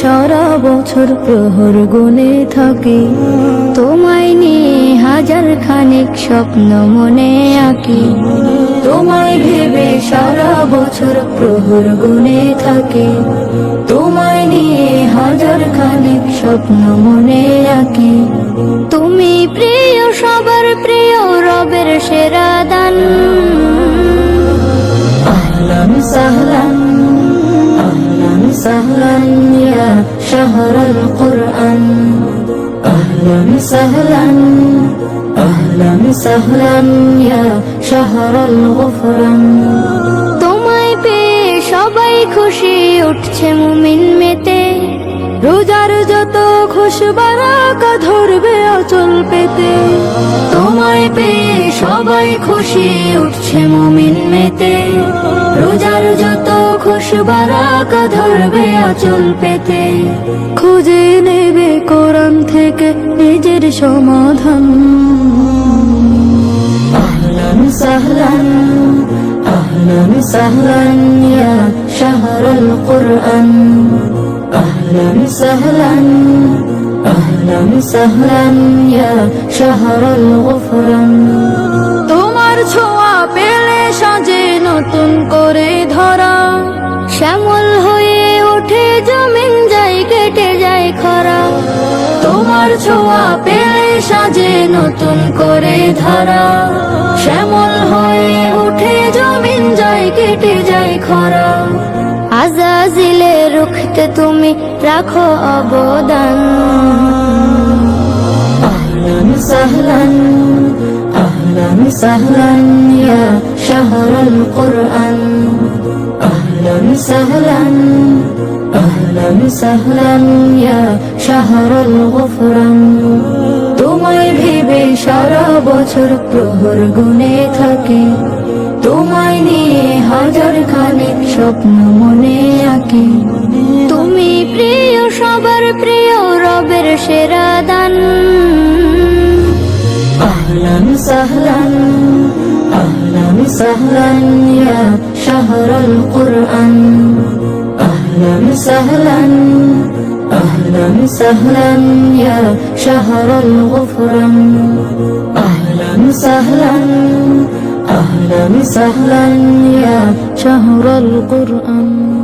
সারা বছর প্রহর গুনে থাকি। তোমায় নিয়ে হাজার খানিক স্বপ্ন মনে আঁকি। তোমায় ভেবে সারা বছর প্রহর গুনে থাকি। তোমায় নিয়ে হাজার খানিক স্বপ্ন মনে আঁকি। তুমি প্রিয়, সবার প্রিয়, রবের সেরা দান। আহলান সাহলান সাহলান। شهر القرآن أهلا سهلا أهلا سهلا يا شهر الغفران তোমায় পেয়ে সবাই খুশি উঠছে মুমিন মেতে রোজার যত খুশবারাকা ধরবে অচল পেতে তোমায় পেয়ে সবাই খুশি উঠছে মুমিন মেতে রোজার যত খুশবারাকা ধরবে অচল পেতে খুঁজে নেবে কোরআন থেকে নিজের সমাধান أهلا سهلا أهلا سهلا يا شهر القرآن أهلا سهلا أهلا سهلا يا شهر الغفران হয়ে ওঠে জমিন যায় কেটে যায় খরা। তোমার ছোঁয়া পেয়ে সাজে নতুন করে ধারা। শ্যামল হয়ে ওঠে জমিন যায় কেটে যায় খরা। আজাজিলে রুখতে তুমি রাখো অবদান। আহলান সাহলান আহলান সাহলান ইয়া শাহরুল কোরআন। সহলন ইয়া শাহরুল তোমায় ভেবে সারা বছর প্রহর গুনে থাকে। তোমায় নিয়ে হাজার খানেক স্বপ্ন মনে আঁকে। তুমি প্রিয়, সবার প্রিয় রবের সেরা দান। আহলান সাহলান আহলান সাহলান ইয়া কুরআন أهلا سهلا أهلا سهلا يا شهر الغفران أهلا سهلا أهلا سهلا يا شهر القرآن